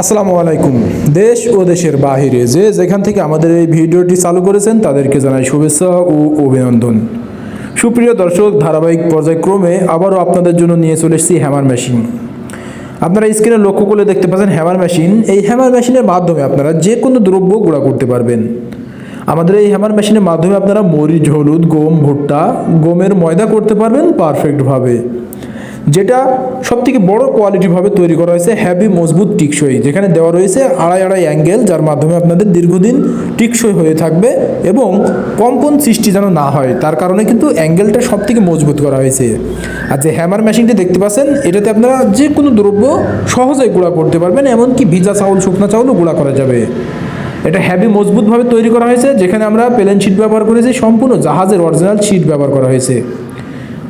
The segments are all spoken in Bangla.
আসসালামু আলাইকুম। দেশ ও দেশের বাহিরে যে যেখান থেকে আমাদের এই ভিডিওটি চালু করেছেন, তাদেরকে জানাই শুভেচ্ছা ও অভিনন্দন। সুপ্রিয় দর্শক, ধারাবাহিক পর্যায়ক্রমে আবারও আপনাদের জন্য নিয়ে চলে এসেছি হ্যামার মেশিন। আপনারা স্ক্রিনে লক্ষ্য করলে দেখতে পাচ্ছেন হ্যামার মেশিন। এই হ্যামার মেশিনের মাধ্যমে আপনারা যে কোনো দ্রব্য গুঁড়া করতে পারবেন। আমাদের এই হ্যামার মেশিনের মাধ্যমে আপনারা মরিচ, হলুদ, গম, ভুট্টা, গমের ময়দা করতে পারবেন পারফেক্টভাবে যেটা সব থেকে বড় কোয়ালিটিভাবে তৈরি করা হয়েছে হ্যাভি মজবুত, টিকসই। যেখানে দেওয়া রয়েছে আড়াই আড়াই অ্যাঙ্গেল যার মাধ্যমে আপনাদের দীর্ঘদিন টিকসই হয়ে থাকবে এবং কম্পন সৃষ্টি যেন না হয়। তার কারণে কিন্তু অ্যাঙ্গেলটা সব থেকে মজবুত করা হয়েছে। আর যে হ্যামার মেশিনটি দেখতে পাচ্ছেন, এটাতে আপনারা যে কোনো দ্রব্য সহজেই গুঁড়া করতে পারবেন, এমনকি ভিজা চাউল, শুকনা চাউলও গুঁড়া করা যাবে। এটা হ্যাভি মজবুতভাবে তৈরি করা হয়েছে, যেখানে আমরা প্লেন শিট ব্যবহার করেছি, সম্পূর্ণ জাহাজের অরিজিনাল শিট ব্যবহার করা হয়েছে।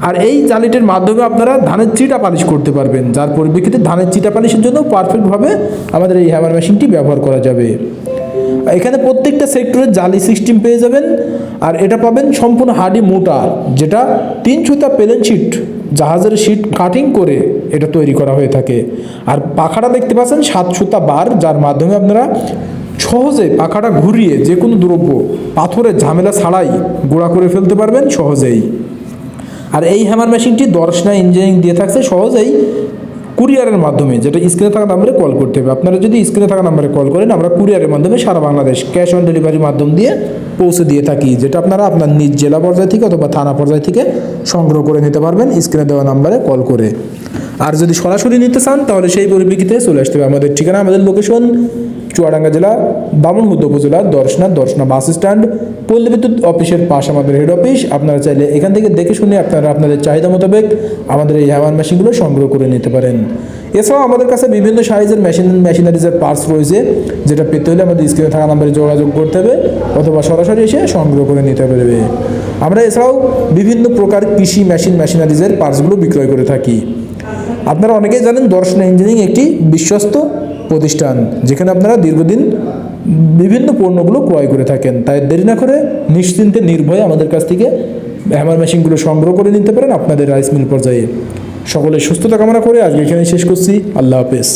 আর এই জালিটির মাধ্যমে আপনারা ধানের চিটা পালিশ করতে পারবেন, যার পরিপ্রেক্ষিতে ধানের চিটা পালিশের জন্য পারফেক্টভাবে আমাদের এই হ্যামার মেশিনটি ব্যবহার করা যাবে। এখানে প্রত্যেকটা সেক্টরের জালি সিস্টেম পেয়ে যাবেন, আর এটা পাবেন সম্পূর্ণ হার্ডি মোটা যেটা তিন সুতা প্লেন শিট জাহাজের শিট কাটিং করে এটা তৈরি করা হয়ে থাকে। আর পাখাটা দেখতে পাচ্ছেন, সাত সুতা বার, যার মাধ্যমে আপনারা সহজে পাখাটা ঘুরিয়ে যে কোনো দ্রব্য পাথরের ঝামেলা ছাড়াই গোড়া করে ফেলতে পারবেন সহজেই। আর এই হ্যামার মেশিনটি দর্শনা ইঞ্জিনিয়ারিং দিয়ে থাকছে, সহজেই কুরিয়ারের মাধ্যমে, যেটা স্ক্রিনে থাকা নাম্বারে কল করতে হবে। আপনারা যদি স্ক্রিনে থাকা নাম্বারে কল করেন, আমরা কুরিয়ারের মাধ্যমে সারা বাংলাদেশ ক্যাশ অন ডেলিভারির মাধ্যম দিয়ে পৌঁছে দিয়ে থাকি, যেটা আপনারা আপনার নিজ জেলা পর্যায় থেকে অথবা থানা পর্যায় থেকে সংগ্রহ করে নিতে পারবেন স্ক্রিনে দেওয়া নাম্বারে কল করে। আর যদি সরাসরি নিতে চান, তাহলে সেই পরিপ্রেক্ষিতে চলে আসতে হবে। আমাদের ঠিকানা, আমাদের লোকেশন চুয়াডাঙ্গা জেলা বামনহুদ উপজেলা দর্শনা দর্শনা বাস স্ট্যান্ড, পল্লী বিদ্যুৎ অফিসের পাশ আমাদের হেড অফিস আপনারা চাইলে এখান থেকে দেখে শুনে আপনারা আপনাদের চাহিদা মোতাবেক আমাদের এই হ্যামার মেশিনগুলো সংগ্রহ করে নিতে পারেন। এছাড়াও আমাদের কাছে বিভিন্ন সাইজের মেশিন, মেশিনারিজের পার্টস রয়েছে, যেটা পেতে হলে আমাদের স্ক্রিনে থাকা নাম্বারে যোগাযোগ করতে হবে অথবা সরাসরি এসে সংগ্রহ করে নিতে পারবে আমরা এছাড়াও বিভিন্ন প্রকার কৃষি মেশিন, মেশিনারিজের পার্টসগুলো বিক্রয় করে থাকি। আপনারা অনেকেই জানেন দর্শন ইঞ্জিনিয়ারিং একটি বিশ্বস্ত প্রতিষ্ঠান, যেখানে আপনারা দীর্ঘদিন বিভিন্ন পণ্যগুলো ক্রয় করে থাকেন। তাই দেরি না করে নিশ্চিন্তে, নির্ভয়ে আমাদের কাছ থেকে হ্যামার মেশিনগুলো সংগ্রহ করে নিতে পারেন আপনাদের রাইস মিল পর্যায়ে। সকলের সুস্থতা কামনা করে আজকে এখানে শেষ করছি। আল্লাহ হাফেজ।